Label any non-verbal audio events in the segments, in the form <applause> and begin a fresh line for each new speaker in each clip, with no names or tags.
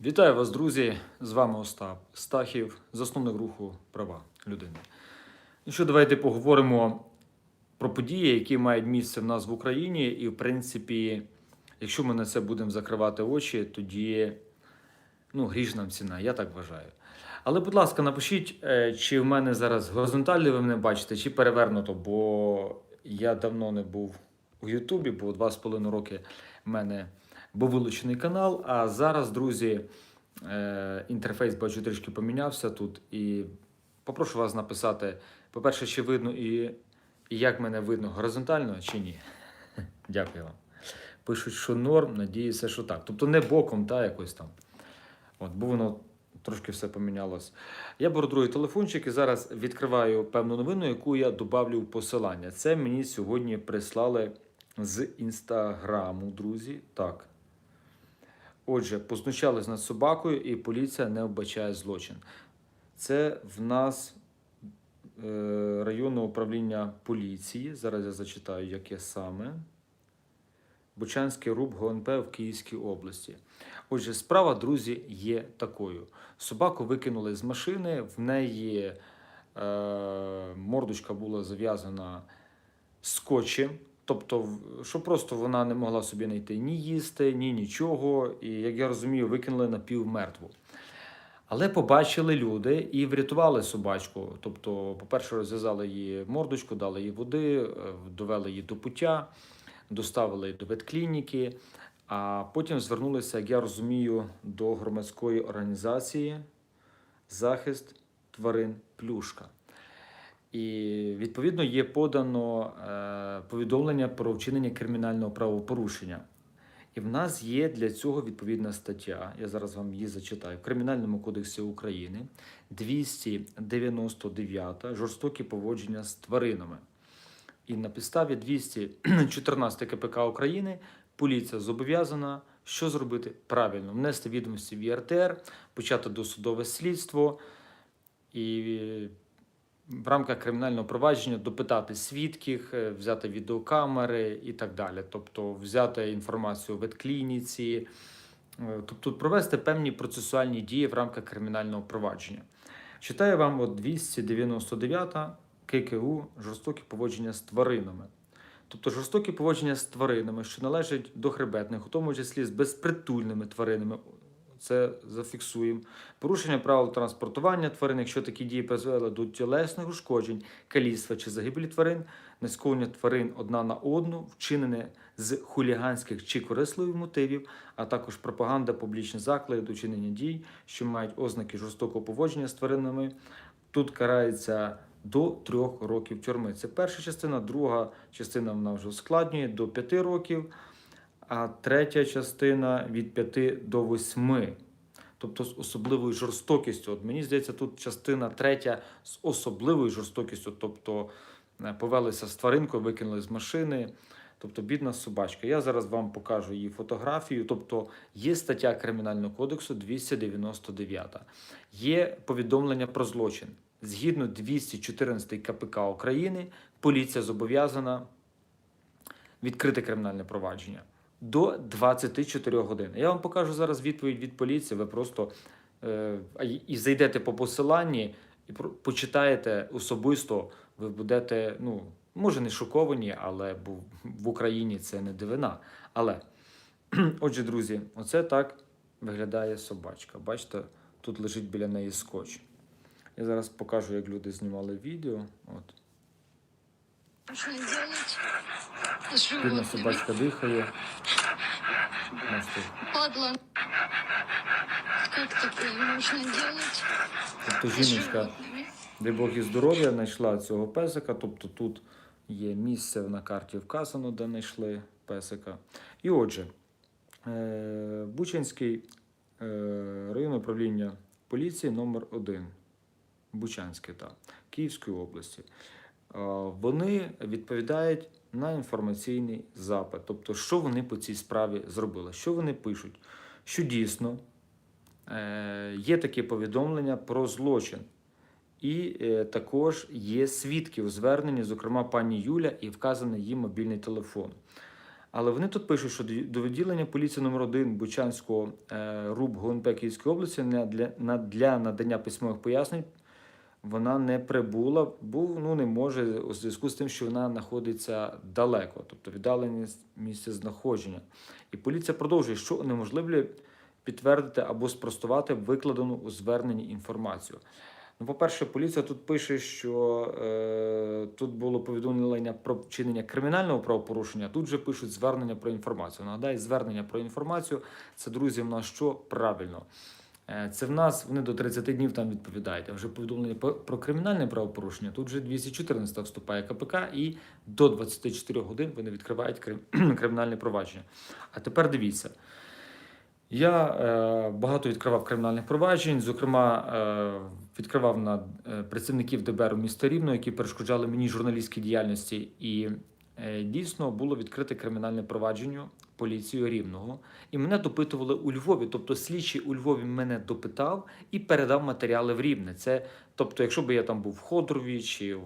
Вітаю вас, друзі! З вами Остап Стахів, засновник руху права людини. Ну що, давайте поговоримо про події, які мають місце в нас в Україні. І, в принципі, якщо ми на це будемо закривати очі, тоді ну, гріш нам ціна, я так вважаю. Але, будь ласка, напишіть, е, чи в мене зараз горизонтально ви мене бачите, чи перевернуто, бо я давно не був у Ютубі, бо два з половиною роки в мене був вилучений канал. А зараз, друзі, е, інтерфейс бачу трішки помінявся тут. І попрошу вас написати, по-перше, чи видно і, як мене видно горизонтально, чи ні. <laughs> Дякую вам. Пишуть, що норм, надіюся, що так. Тобто не боком, та якось там. От, бо воно трошки все помінялось. Я беру другий телефончик і зараз відкриваю певну новину, яку я додавлю в посилання. Це мені сьогодні прислали з інстаграму, друзі. Так. Отже, познущались над собакою, і поліція не вбачає злочин. Це в нас е, районне управління поліції. Зараз я зачитаю, яке саме. Бучанський РУБ ГУНП в Київській області. Отже, справа, друзі, є такою. Собаку викинули з машини, в неї е, мордочка була зав'язана скотчем. Тобто, що просто вона не могла собі знайти ні їсти, ні нічого. І, як я розумію, викинули напівмертву. Але побачили люди і врятували собачку. Тобто, по-перше, розв'язали її мордочку, дали їй води, е, довели її до пуття, доставили до ветклініки, а потім звернулися, як я розумію, до громадської організації Захист тварин Плюшка. І відповідно є подано е, повідомлення про вчинення кримінального правопорушення. І в нас є для цього відповідна стаття. Я зараз вам її зачитаю в Кримінальному кодексі України 299 жорстокі поводження з тваринами. І на підставі 214 КПК України поліція зобов'язана що зробити правильно: внести відомості в ЄРТР, почати досудове слідство і в рамках кримінального провадження допитати свідків, е, взяти відеокамери і так далі. Тобто взяти інформацію в ветклініці, е, тобто провести певні процесуальні дії в рамках кримінального провадження. Читаю вам от 299 ККУ жорстокі поводження з тваринами. Тобто жорстокі поводження з тваринами, що належать до хребетних, у тому числі з безпритульними тваринами. Це зафіксуємо. Порушення правил транспортування тварин, якщо такі дії призвели до тілесних ушкоджень, каліцтва чи загибелі тварин, несковані тварин одна на одну, вчинене з хуліганських чи корисливих мотивів, а також пропаганда, публічні заклади до чинення дій, що мають ознаки жорстокого поводження з тваринами. Тут карається до трьох років тюрми. Це перша частина, друга частина вона вже ускладнює до п'яти років а третя частина від 5 до 8. Тобто з особливою жорстокістю. От мені здається, тут частина третя з особливою жорстокістю. Тобто е, повелися з тваринкою, викинули з машини. Тобто бідна собачка. Я зараз вам покажу її фотографію. Тобто є стаття Кримінального кодексу 299. Є повідомлення про злочин. Згідно 214 КПК України, поліція зобов'язана відкрити кримінальне провадження до 24 годин. Я вам покажу зараз відповідь від поліції. Ви просто е, і зайдете по посиланні і почитаєте особисто. Ви будете, ну може не шоковані, але в Україні це не дивина. Але <clears throat> отже, друзі, оце так виглядає собачка. Бачите, тут лежить біля неї скотч. Я зараз покажу, як люди знімали відео. От.
Делать с
Бідна
животными.
собачка дихає.
Падла. Как такое можно делать
Тобто жіночка? Дай Бог і здоров'я, знайшла цього песика. Тобто тут є місце на карті вказано, де знайшли песика. І отже, е, Бучанський е, районне управління поліції номер 1 Бучанське, так, Київської області. Е, Вони відповідають на інформаційний запит. Тобто, що вони по цій справі зробили, що вони пишуть, що дійсно е, є таке повідомлення про злочин. І е, також є свідки у зверненні, зокрема пані Юля, і вказаний її мобільний телефон. Але вони тут пишуть, що до- відділення поліції номер 1 Бучанського РУБ ГУНП Київської області для надання письмових пояснень вона не прибула, бо ну, не може у зв'язку з тим, що вона знаходиться далеко, тобто віддаленість місця знаходження. І поліція продовжує, що унеможливлює підтвердити або спростувати викладену у зверненні інформацію. Ну, по-перше, поліція тут пише, що е, тут було повідомлення про вчинення кримінального правопорушення. Тут же пишуть звернення про інформацію. Нагадаю, звернення про інформацію це друзі, в нас що правильно. Е, Це в нас вони до 30 днів там відповідають. А вже повідомлення про кримінальне правопорушення. Тут вже 214 вступає КПК, і до 24 годин вони відкривають крим- <clears throat> кримінальне провадження. А тепер дивіться. Я е, багато відкривав кримінальних проваджень. Зокрема, е, відкривав на е, працівників ДБР у міста Рівно, які перешкоджали мені журналістській діяльності. І дійсно було відкрите кримінальне провадження поліцією Рівного. І мене допитували у Львові. Тобто, слідчий у Львові мене допитав і передав матеріали в Рівне. Це, тобто, якщо б я там був в Ходрові чи в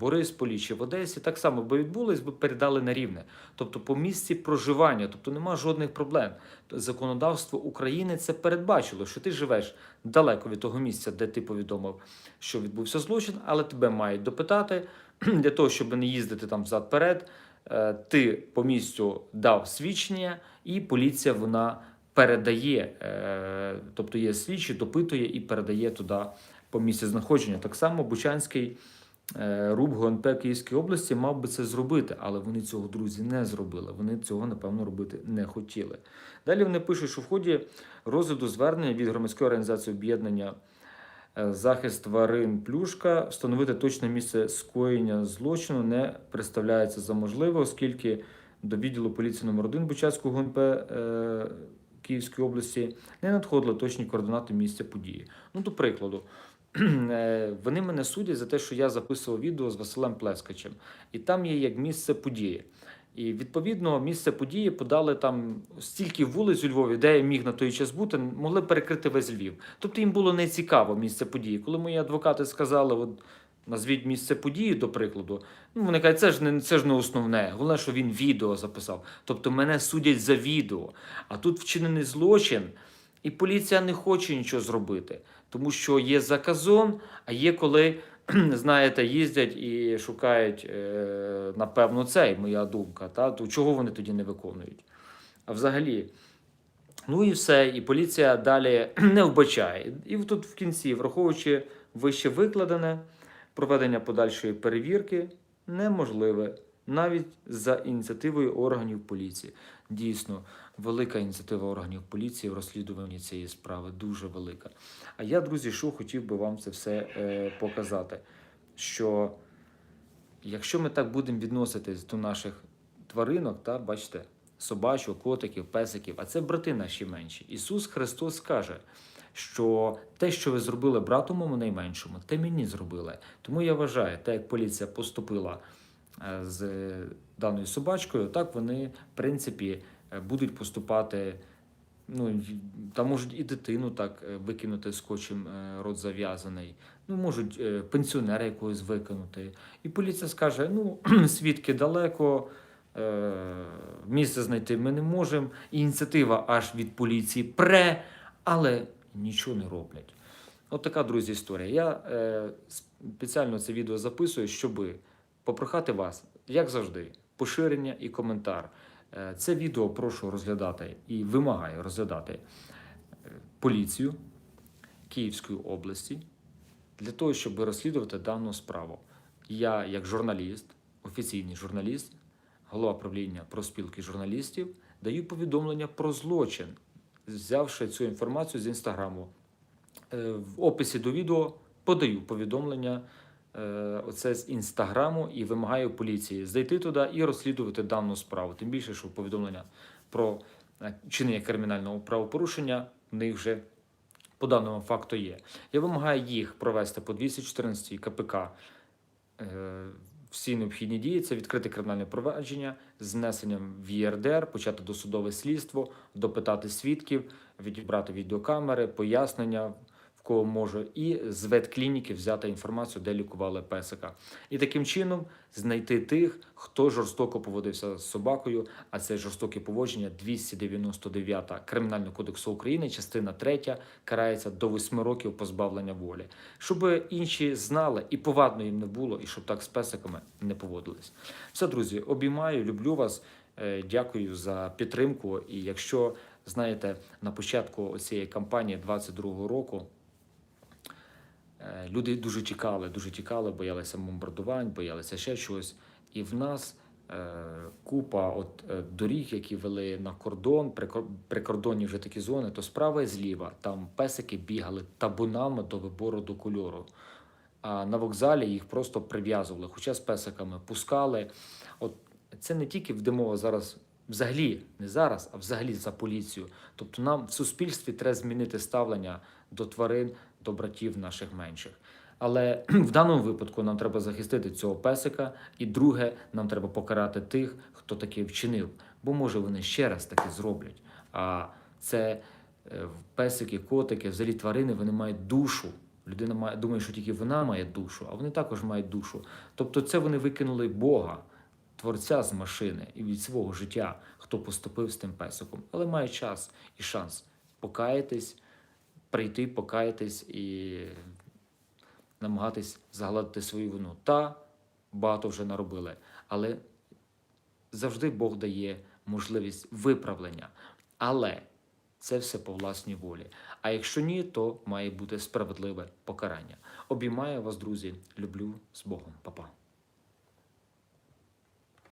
Борисполі чи в Одесі, так само би відбулось, би передали на рівне. Тобто по місці проживання, тобто нема жодних проблем. Законодавство України це передбачило, що ти живеш далеко від того місця, де ти повідомив, що відбувся злочин, але тебе мають допитати для того, щоб не їздити там взад-перед. е, Ти по місцю дав свідчення, і поліція вона передає, е, тобто є слідчий, допитує і передає туди по місці знаходження. Так само Бучанський е, РУБ ГУНП Київської області мав би це зробити, але вони цього, друзі, не зробили. Вони цього, напевно, робити не хотіли. Далі вони пишуть, що в ході розгляду звернення від громадської організації об'єднання захист тварин Плюшка встановити точне місце скоєння злочину не представляється за можливе, оскільки до відділу поліції номер 1 Бучацького ГУНП е, Київської області не надходили точні координати місця події. Ну, до прикладу, <clears throat> е, вони мене судять за те, що я записував відео з Василем Плескачем, і там є як місце події. І відповідно місце події подали там стільки вулиць у Львові, де я міг на той час бути, могли перекрити весь Львів. Тобто їм було не цікаво місце події. Коли мої адвокати сказали, от назвіть місце події, до прикладу, ну вони кажуть, це ж не це ж не основне. Головне, що він відео записав. Тобто мене судять за відео. А тут вчинений злочин, і поліція не хоче нічого зробити, тому що є заказон, а є коли. <clears throat> Знаєте, їздять і шукають, е, напевно, цей, моя думка. Та? То чого вони тоді не виконують? А взагалі, ну і все, і поліція далі <clears throat> не вбачає. І тут в кінці, враховуючи вище викладене, проведення подальшої перевірки неможливе навіть за ініціативою органів поліції. Дійсно, велика ініціатива органів поліції в розслідуванні цієї справи, дуже велика. А я, друзі, що хотів би вам це все е, показати, що якщо ми так будемо відноситись до наших тваринок, та, бачите, собачок, котиків, песиків, а це брати наші менші. Ісус Христос каже, що те, що ви зробили брату моєму найменшому, те мені зробили. Тому я вважаю, так як поліція поступила е, з даною собачкою, так вони, в принципі, е, будуть поступати. Ну, там можуть і дитину так е, викинути скотчем е, рот зав'язаний. Ну, можуть е, пенсіонера якогось викинути. І поліція скаже: ну, <clears throat> свідки далеко, е, місце знайти ми не можемо. Ініціатива аж від поліції пре, але нічого не роблять. От така, друзі, історія. Я е, спеціально це відео записую, щоб попрохати вас, як завжди, поширення і коментар. Е, Це відео прошу розглядати і вимагаю розглядати е, поліцію Київської області для того, щоб розслідувати дану справу. Я, як журналіст, офіційний журналіст, голова правління проспілки журналістів, даю повідомлення про злочин, взявши цю інформацію з інстаграму. Е, В описі до відео подаю повідомлення оце з інстаграму і вимагаю поліції зайти туди і розслідувати дану справу. Тим більше, що повідомлення про е, чинення кримінального правопорушення в них вже по даному факту є. Я вимагаю їх провести по 214 КПК е, всі необхідні дії. Це відкрити кримінальне провадження з внесенням в ЄРДР, почати досудове слідство, допитати свідків, відібрати відеокамери, пояснення, кого може, і з ветклініки взяти інформацію, де лікували песика. І таким чином знайти тих, хто жорстоко поводився з собакою. А це жорстоке поводження 299 Кримінального кодексу України, частина 3, карається до 8 років позбавлення волі. Щоб інші знали і повадно їм не було, і щоб так з песиками не поводились. Все, друзі, обіймаю, люблю вас. Е, Дякую за підтримку. І якщо знаєте, на початку цієї кампанії 22-го року люди дуже тікали, дуже тікали, боялися бомбардувань, боялися ще чогось. І в нас е, купа от е, доріг, які вели на кордон, прикор- прикордонні вже такі зони, то справа і зліва там песики бігали табунами до вибору до кольору. А на вокзалі їх просто прив'язували, хоча з песиками пускали. От це не тільки йде мова зараз, взагалі, не зараз, а взагалі за поліцію. Тобто нам в суспільстві треба змінити ставлення до тварин, до братів наших менших. Але <clears throat> в даному випадку нам треба захистити цього песика, і друге, нам треба покарати тих, хто таке вчинив, бо може вони ще раз таке зроблять. А це е, песики, котики, взагалі тварини, вони мають душу. Людина має думає, що тільки вона має душу, а вони також мають душу. Тобто, це вони викинули Бога, творця з машини і від свого життя, хто поступив з тим песиком. Але має час і шанс покаятись, прийти, покаятись і намагатись загладити свою вину. Та багато вже наробили, але завжди Бог дає можливість виправлення. Але це все по власній волі. А якщо ні, то має бути справедливе покарання. Обіймаю вас, друзі. Люблю з Богом, Па-па.